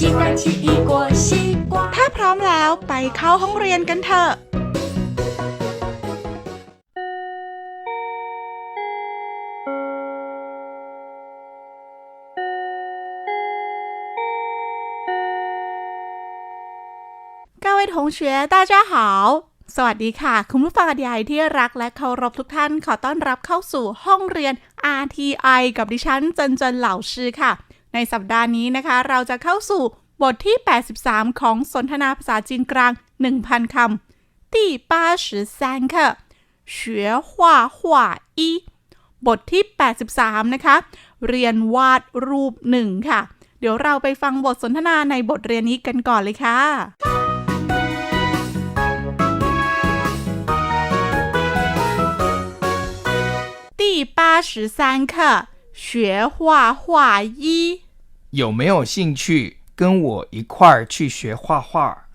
渴了要喝水，机器洗，鸡蛋洗一锅西瓜。 ถ้าพร้อมแล้วไปเข้าห้องเรียนกันเถอะ 各位同学大家好สวัสดีค่ะ คุณผู้ฟังใหญ่ที่รักและเคารพทุกท่าน ขอต้อนรับเข้าสู่ห้องเรียน RTI กับดิฉันเจินเจินเหล่าชื่อค่ะ ในสัปดาห์นี้นะคะ เราจะเข้าสู่ บทที่ 83 ของสนทนาภาษาจีนกลาง 1,000 คำที่83ค่ะ学画画一บทที่ 83 นะคะ เรียนวาดรูปหนึ่งค่ะ เดี๋ยวเราไปฟังบทสนทนาในบทเรียนนี้กันก่อนเลยค่ะ 第八十三课学画画一有没有兴趣 跟我一块儿去学画画？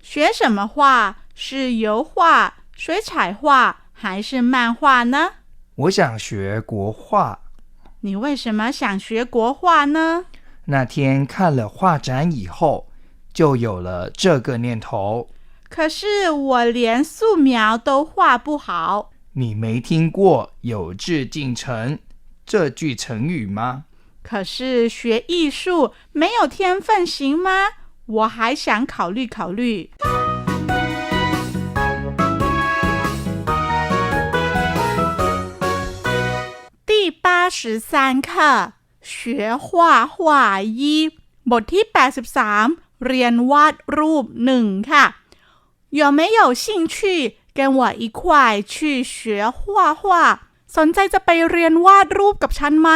学什么画？是油画、水彩画还是漫画呢？我想学国画。你为什么想学国画呢？那天看了画展以后，就有了这个念头。可是我连素描都画不好。你没听过“有志进城”这句成语吗？可是学艺术没有天分行吗？我还想考虑考虑。第八十三课学画画一บทที่ 83 เรียนวาดรูปหนึ่งค่ะ有没有兴趣跟我一块去学画画สนใจจะไปเรียนวาดรูปกับฉันไหม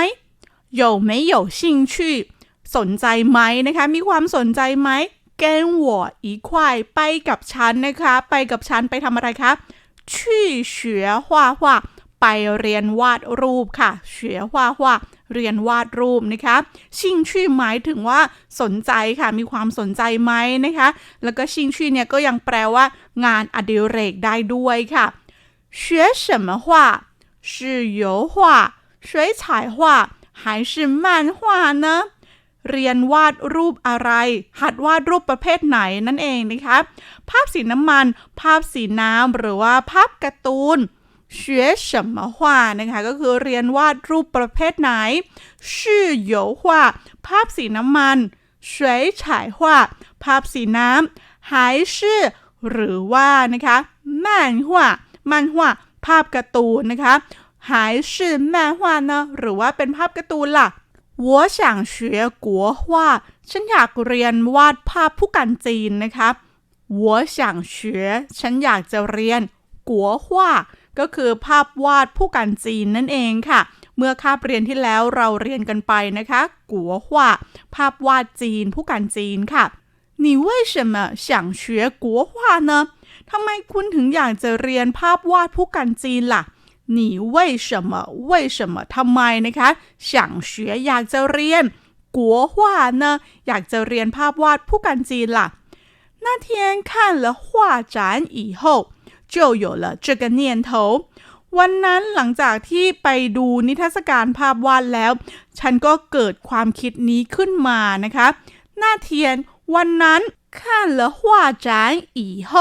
有没有兴趣สนใจไหมนะคะ มีความสนใจไหม跟我一块ไปกับฉันนะคะ ไปกับฉันไปทำอะไรคะ去学画画ไปเรียนวาดรูปค่ะ学画画เรียนวาดรูปนะคะชิงชื่อหมายถึงว่าสนใจค่ะ มีความสนใจไหมนะคะ แล้วก็ชิงชื่อเนี่ยก็ยังแปลว่า งานอดิเรกได้ด้วยค่ะ学什么画是油画水彩画 还是漫画呢 เรียนวาดรูปอะไร หัดวาดรูปประเภทไหนนั่นเองนะคะ ภาพสีน้ำมัน ภาพสีน้ำหรือว่าภาพการ์ตูน学什么画นะคะ ก็คือเรียนวาดรูปประเภทไหน是油画ภาพสีน้ำมัน水彩画ภาพสีน้ำ还是หรือว่านะคะ漫画漫画ภาพการ์ตูนนะคะ 还是漫画呢หรือว่าเป็นภาพการ์ตูนล่ะ 我想学国画ฉันอยากเรียนวาดภาพผู้กันจีนนะคะ我想学ฉันอยากจะเรียนกัว画ก็คือภาพวาดผู้กันจีนนั่นเองค่ะ เมื่อคาบเรียนที่แล้วเราเรียนกันไปนะคะกัว画ภาพวาดจีนผู้กันจีนค่ะ你为什么想学国画呢ทำไมคุณถึงอยากจะเรียนภาพวาดผู้กันจีนล่ะ 你为什么为什么ทำไมนะคะ想学อยากจะเรียน国画呢อยากจะเรียนภาพวาดผู้กันจีนล่ะ那天看了画展以后就有了这个念头วันนั้นหลังจากที่ไปดูนิทรรศการภาพวาดแล้ว ฉันก็เกิดความคิดนี้ขึ้นมานะคะ那天วันนั้น看了画展以后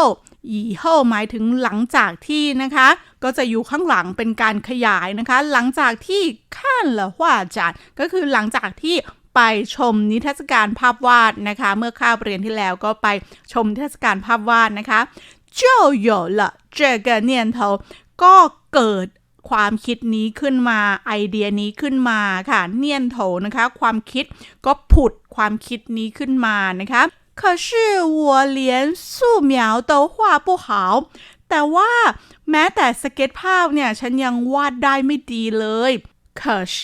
以后หมายถึงหลังจากที่นะคะ ก็จะอยู่ข้างหลังเป็นการขยายนะคะ หลังจากที่ขั้นละว่าจานก็คือหลังจากที่ไปชมนิทรรศการภาพวาดนะคะ เมื่อคาบเรียนที่แล้วก็ไปชมนิทรรศการภาพวาดนะคะ就有了这个念头ก็เกิดความคิดนี้ขึ้นมาไอเดียนี้ขึ้นมาค่ะเนียนโถนะคะ ความคิดก็ผุดความคิดนี้ขึ้นมานะคะ 可是我连素描都画不好แต่ว่าแม้แต่สเก็ตภาพเนี่ย ฉันยังวาดได้ไม่ดีเลย可是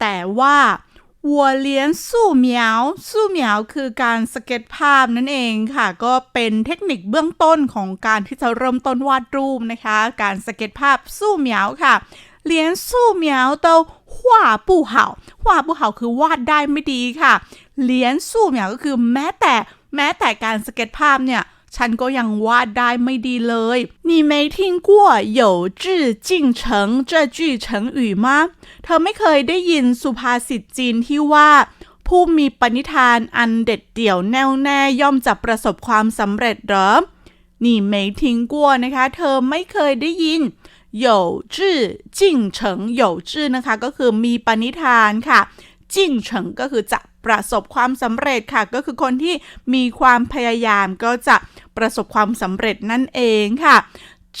แต่ว่า วัวเลี้ยนสู้เหมียวสู้เหมียวคือการสเก็ตภาพนั่นเองค่ะ ก็เป็นเทคนิคเบื้องต้นของการที่จะเริ่มต้นวาดรูปนะคะ การสเก็ตภาพสู้เหมียวค่ะ 连素描都画不好画不好คือวาดได้ไม่ดีค่ะเลียนสู้เหมียวก็คือแม้แต่แม้แต่การสเก็ตภาพเนี่ย ฉันก็ยังวาดได้ไม่ดีเลย你没听过有志进城这句成语吗เธอไม่เคยได้ยินสุภาษิตจีนที่ว่า ผู้มีปณิธานอันเด็ดเดี่ยวแน่วแน่ย่อมจะประสบความสำเร็จเหรอนี่ไม่ทิ้งกัวนะคะ เธอไม่เคยได้ยิน 有志进城有志นะคะ ก็คือมีปณิธานค่ะจิ้งเฉิงก็คือจะประสบความสำเร็จค่ะ ก็คือคนที่มีความพยายามก็จะประสบความสำเร็จนั่นเองค่ะ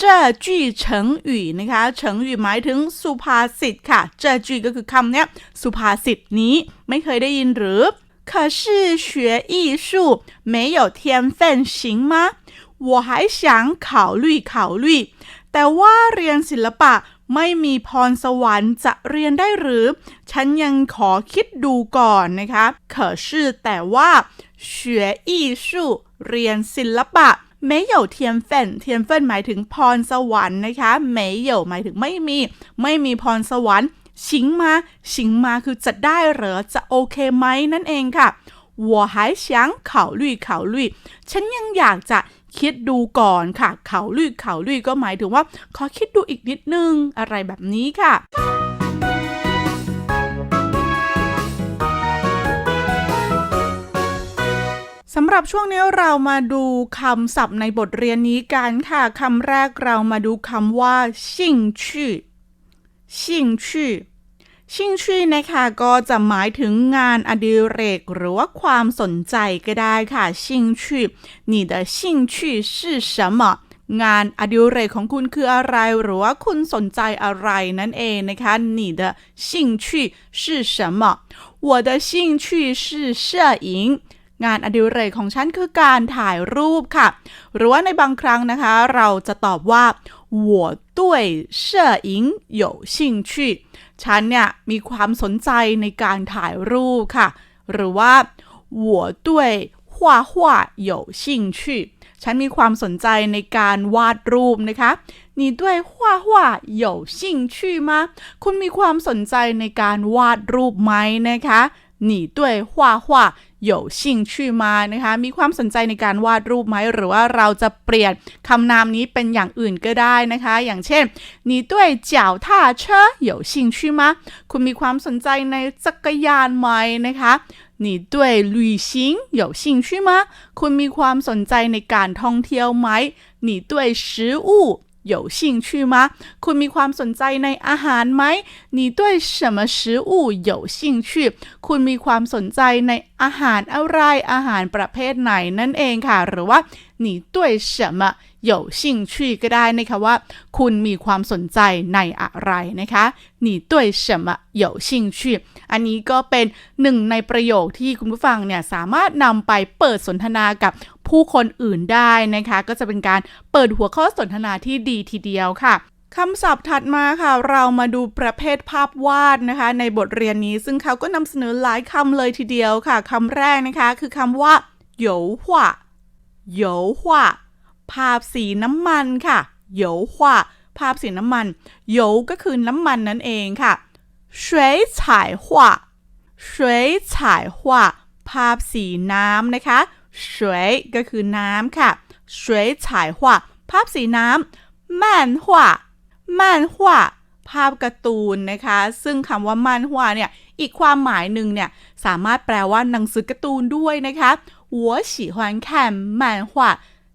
这句成语นะคะ成语หมายถึงสุภาษิตค่ะ这句ก็คือคำเนี้ยสุภาษิตนี้ไม่เคยได้ยินหรือ可是学艺术没有天分行吗我还想考虑考虑 แต่ว่าเรียนศิลปะไม่มีพรสวรรค์จะเรียนได้หรือ ฉันยังขอคิดดูก่อนนะคะ可是แต่ว่า学艺术เรียนศิลปะ没有天分天分หมายถึงพรสวรรค์นะคะ没有หมายถึงไม่มี ไม่มีพรสวรรค์ชิงมาชิงมาคือจะได้เหรอจะโอเคไหมนั่นเองค่ะ我还想考虑考虑ฉันยังอยากจะ คิดดูก่อนค่ะ เขาลุยเขาลุยก็หมายถึงว่า ขอคิดดูอีกนิดนึงอะไรแบบนี้ค่ะสำหรับช่วงนี้เรามาดูคำศัพท์ในบทเรียนนี้กันค่ะคำแรกเรามาดูคำว่า ชิงชื่อ ชิงชื่อ ชิงชื่อนะคะก็จะหมายถึงงานอดิเรกหรือว่าความสนใจก็ได้ค่ะชิงชื่อ你的兴趣是什么งานอดิเรกของคุณคืออะไร หรือว่าคุณสนใจอะไรนั่นเองนะคะ你的兴趣是什么我的兴趣是摄影งานอดิเรกของฉันคือการถ่ายรูปค่ะ หรือว่าในบางครั้งนะคะ เราจะตอบว่า 我对摄影有兴趣ฉันเนี่ยมีความสนใจในการถ่ายรูปค่ะ หรือว่า我对画画有兴趣ฉันมีความสนใจในการวาดรูปนะคะ你对画画有兴趣吗คุณมีความสนใจในการวาดรูปไหมนะคะ你对画画 有兴趣吗นะคะ มีความสนใจในการวาดรูปไหม หรือว่าเราจะเปลี่ยนคำนามนี้เป็นอย่างอื่นก็ได้นะคะ อย่างเช่น你对脚踏车有兴趣吗คุณมีความสนใจในจักรยานไหมนะคะ你对旅行有兴趣吗คุณมีความสนใจในการท่องเที่ยวไหม你对食物 有兴趣吗คุณมีความสนใจในอาหารไหม你对什么食物有兴趣คุณมีความสนใจในอาหารอะไร อาหารประเภทไหนนั่นเองค่ะ หรือว่า 你对什么有兴趣ก็ได้นะคะว่า คุณมีความสนใจในอะไรนะคะ你对什么有兴趣อันนี้ก็เป็นหนึ่งในประโยคที่คุณผู้ฟังเนี่ยสามารถนำไปเปิดสนทนากับผู้คนอื่นได้นะคะ ก็จะเป็นการเปิดหัวข้อสนทนาที่ดีทีเดียวค่ะคำศัพท์ถัดมาค่ะ เรามาดูประเภทภาพวาดนะคะ ในบทเรียนนี้ซึ่งเขาก็นำเสนอหลายคำเลยทีเดียวค่ะคำแรกนะคะ คือคำว่าโหยวหว่า โหยวหว่าภาพสีน้ำมันค่ะโหยวหว่าภาพสีน้ำมันโหยวก็คือน้ำมันนั่นเองค่ะ水彩画水彩画ภาพสีน้ำนะคะ水ก็คือน้ำค่ะ水彩画ภาพสีน้ำ漫画漫画ภาพการ์ตูนนะคะ ซึ่งคำว่า漫画เนี่ย อีกความหมายหนึ่งเนี่ย สามารถแปลว่าหนังสือการ์ตูนด้วยนะคะ 我喜欢看漫画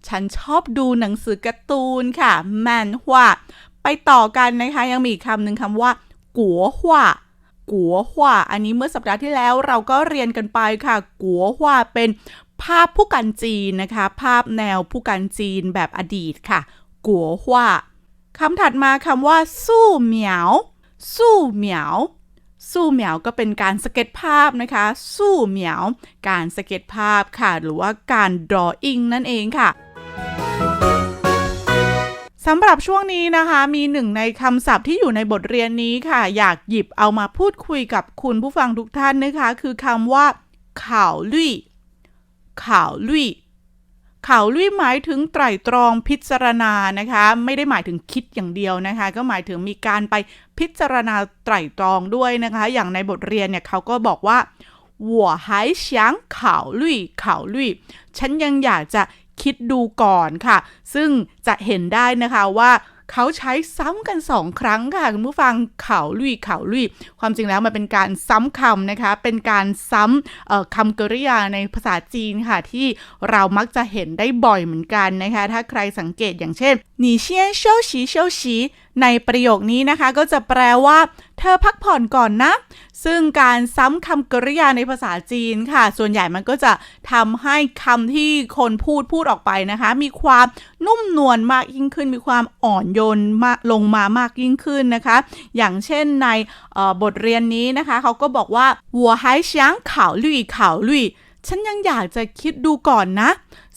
ฉันชอบดูหนังสือการ์ตูนค่ะ漫画ไปต่อกันนะคะ ยังมีอีกคำหนึ่งคำว่ากัวหว่ากัวหว่าอันนี้เมื่อสัปดาห์ที่แล้วเราก็เรียนกันไปค่ะ กัวหว่าเป็นภาพผู้กันจีนนะคะ ภาพแนวผู้กันจีนแบบอดีตค่ะ กัวหว่าคำถัดมาคำว่า สู้เหมียว สู้เหมียว สู้เหมียวก็เป็นการสเก็ตภาพนะคะ สู้เหมียว การสเก็ตภาพค่ะ หรือว่าการ drawing นั่นเองค่ะสำหรับช่วงนี้นะคะมีหนึ่งในคำศัพท์ที่อยู่ในบทเรียนนี้ค่ะ อยากหยิบเอามาพูดคุยกับคุณผู้ฟังทุกท่านนะคะ คือคำว่าข่าวลุยข่าวลุย เขาลุยหมายถึงไตรตรองพิจารณานะคะ ไม่ได้หมายถึงคิดอย่างเดียวนะคะ ก็หมายถึงมีการไปพิจารณาไตรตรองด้วยนะคะ อย่างในบทเรียนเนี่ยเขาก็บอกว่าหัวหายเฉียงเข่าลุยเข่าลุยฉันยังอยากจะคิดดูก่อนค่ะ ซึ่งจะเห็นได้นะคะว่า เขาใช้ซ้ำกัน 2 ครั้งค่ะคุณผู้ฟังเขาลุยเขาลุยความจริงแล้วมันเป็นการซ้ำคำนะคะ เป็นการซ้ำคำกริยาในภาษาจีนค่ะ ที่เรามักจะเห็นได้บ่อยเหมือนกันนะคะ ถ้าใครสังเกตอย่างเช่นหนีเชียนเซาฉีเซาฉีในประโยคนี้นะคะก็จะแปลว่า เธอพักผ่อนก่อนนะ ซึ่งการซ้ำคำกริยาในภาษาจีนค่ะ ส่วนใหญ่มันก็จะทำให้คำที่คนพูดพูดออกไปนะคะ มีความนุ่มนวลมากยิ่งขึ้น มีความอ่อนโยนมาลงมามากยิ่งขึ้นนะคะ อย่างเช่นในบทเรียนนี้นะคะเขาก็บอกว่าหัวไฮเฉียงข่าวลุยข่าวลุย ฉันยังอยากจะคิดดูก่อนนะ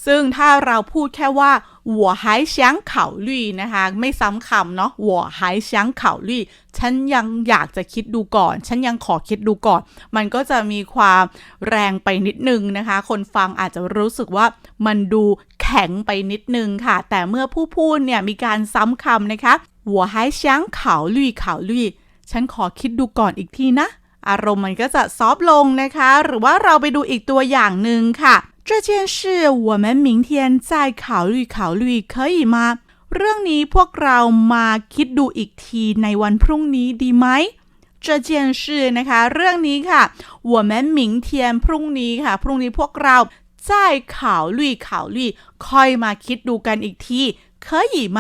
ซึ่งถ้าเราพูดแค่ว่าหัวหายเฉียงเข่าลุยนะคะ ไม่ซ้ำคำเนาะหัวหายเฉียงเข่าลุยฉันยังอยากจะคิดดูก่อน ฉันยังขอคิดดูก่อน มันก็จะมีความแรงไปนิดนึงนะคะ คนฟังอาจจะรู้สึกว่ามันดูแข็งไปนิดนึงค่ะ แต่เมื่อผู้พูดเนี่ยมีการซ้ำคำนะคะหัวหายเฉียงเข่าลุยเข่าลุยฉันขอคิดดูก่อนอีกทีนะ อารมณ์มันก็จะซอฟต์ลงนะคะ หรือว่าเราไปดูอีกตัวอย่างหนึ่งค่ะ这件事我们明天再考虑考虑可以吗เรื่องนี้พวกเรามาคิดดูอีกทีในวันพรุ่งนี้ดีไหม这件事นะคะ เรื่องนี้ค่ะ我们明天พรุ่งนี้ค่ะ พรุ่งนี้พวกเรา再考虑考虑ค่อยมาคิดดูกันอีกที可以吗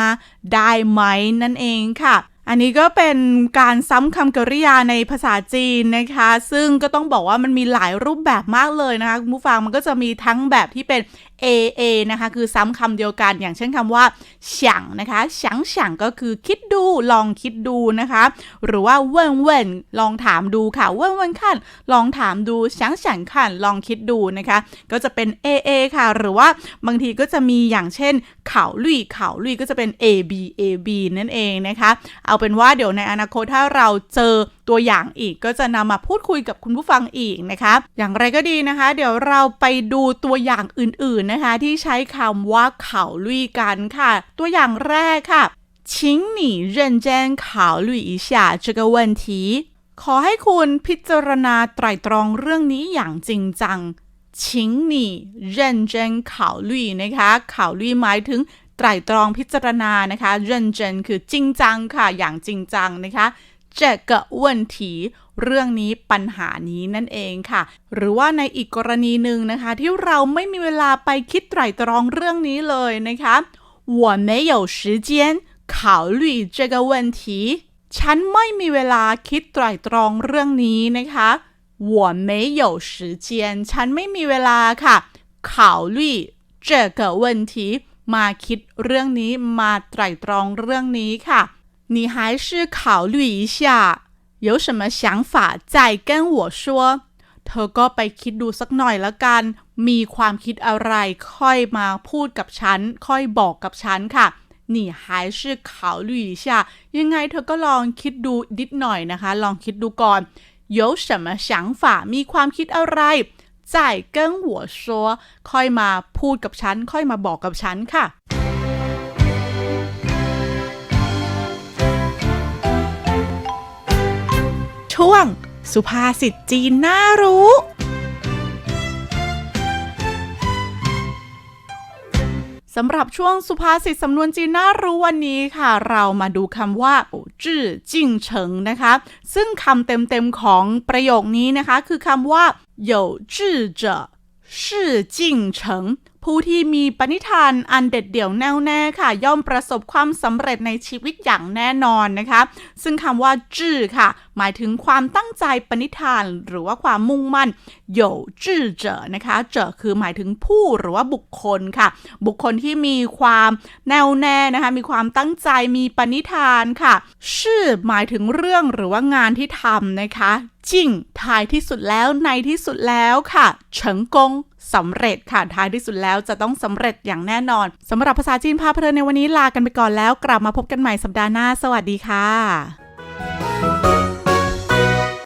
ได้ไหมนั่นเองค่ะ อันนี้ก็เป็นการซ้ำคำกริยาในภาษาจีนนะคะ ซึ่งก็ต้องบอกว่ามันมีหลายรูปแบบมากเลยนะคะคุณผู้ฟังมันก็จะมีทั้งแบบที่เป็น AA นะคะ คือซ้ำคำเดียวกัน อย่างเช่นคำว่าฉยงนะคะฉยงฉยงก็คือคิดดูลองคิดดูนะคะ หรือว่าเว่นเว่นลองถามดูค่ะเว่นเว่นขั้นลองถามดูฉยงฉยงขั้นลองคิดดูนะคะ ก็จะเป็น AA ค่ะ หรือว่าบางทีก็จะมีอย่างเช่นเข่าลุยเข่าลุยก็จะเป็น AB AB นั่นเองนะคะ เอาเป็นว่าเดี๋ยวในอนาคตถ้าเราเจอตัวอย่างอีกก็จะนำมาพูดคุยกับคุณผู้ฟังอีกนะคะ อย่างไรก็ดีนะคะ เดี๋ยวเราไปดูตัวอย่างอื่นๆนะคะ ที่ใช้คำว่าข่าวลุยกันค่ะ ตัวอย่างแรกค่ะ请你认真考虑一下这个问题ขอให้คุณพิจารณาไตร่ตรองเรื่องนี้อย่างจริงจัง请你认真考虑นะคะข่าวลุยหมายถึง ไตร่ตรองพิจารณานะคะ认真คือจริงจังค่ะ อย่างจริงจังนะคะ 这个问题เรื่องนี้ปัญหานี้นั่นเองค่ะ หรือว่าในอีกกรณีหนึ่งนะคะ ที่เราไม่มีเวลาไปคิดไตร่ตรองเรื่องนี้เลยนะคะ我没有时间考虑这个问题ฉันไม่มีเวลาคิดไตร่ตรองเรื่องนี้นะคะ我没有时间ฉันไม่มีเวลาค่ะ考虑这个问题มาคิดเรื่องนี้มาไตร่ตรองเรื่องนี้ค่ะ 你还是考虑一下有什么想法再跟我说เธอก็ไปคิดดูสักหน่อยละกัน มีความคิดอะไรค่อยมาพูดกับฉัน ค่อยบอกกับฉันค่ะ你还是考虑一下ยังไงเธอก็ลองคิดดูนิดหน่อยนะคะ ลองคิดดูก่อน有什么想法มีความคิดอะไร再跟我说ค่อยมาพูดกับฉัน ค่อยมาบอกกับฉันค่ะ ช่วง สุภาษิตจีนน่ารู้ สำหรับช่วงสุภาษิตสำนวนจีนน่ารู้วันนี้ค่ะ เรามาดูคำว่าจื่อจิ้งเฉิงนะคะ ซึ่งคำเต็มๆของประโยคนี้นะคะ คือคำว่า有智者是จิ้งเฉิง ผู้ที่มีปณิธานอันเด็ดเดี่ยวแน่วแน่ค่ะ ย่อมประสบความสำเร็จในชีวิตอย่างแน่นอนนะคะ ซึ่งคำว่าจื่อค่ะ หมายถึงความตั้งใจปณิธาน หรือว่าความมุ่งมั่น有智者นะคะเจอคือหมายถึงผู้หรือว่าบุคคลค่ะ บุคคลที่มีความแน่วแน่นะคะ มีความตั้งใจมีปณิธานค่ะชื่อหมายถึงเรื่องหรือว่างานที่ทำนะคะจริงท้ายที่สุดแล้วในที่สุดแล้วค่ะเฉิงกง สำเร็จค่ะท้ายที่สุดแล้วจะต้องสำเร็จอย่างแน่นอนสำหรับภาษาจีนพาเพลินในวันนี้ลากันไปก่อนแล้ว กลับมาพบกันใหม่สัปดาห์หน้า สวัสดีค่ะ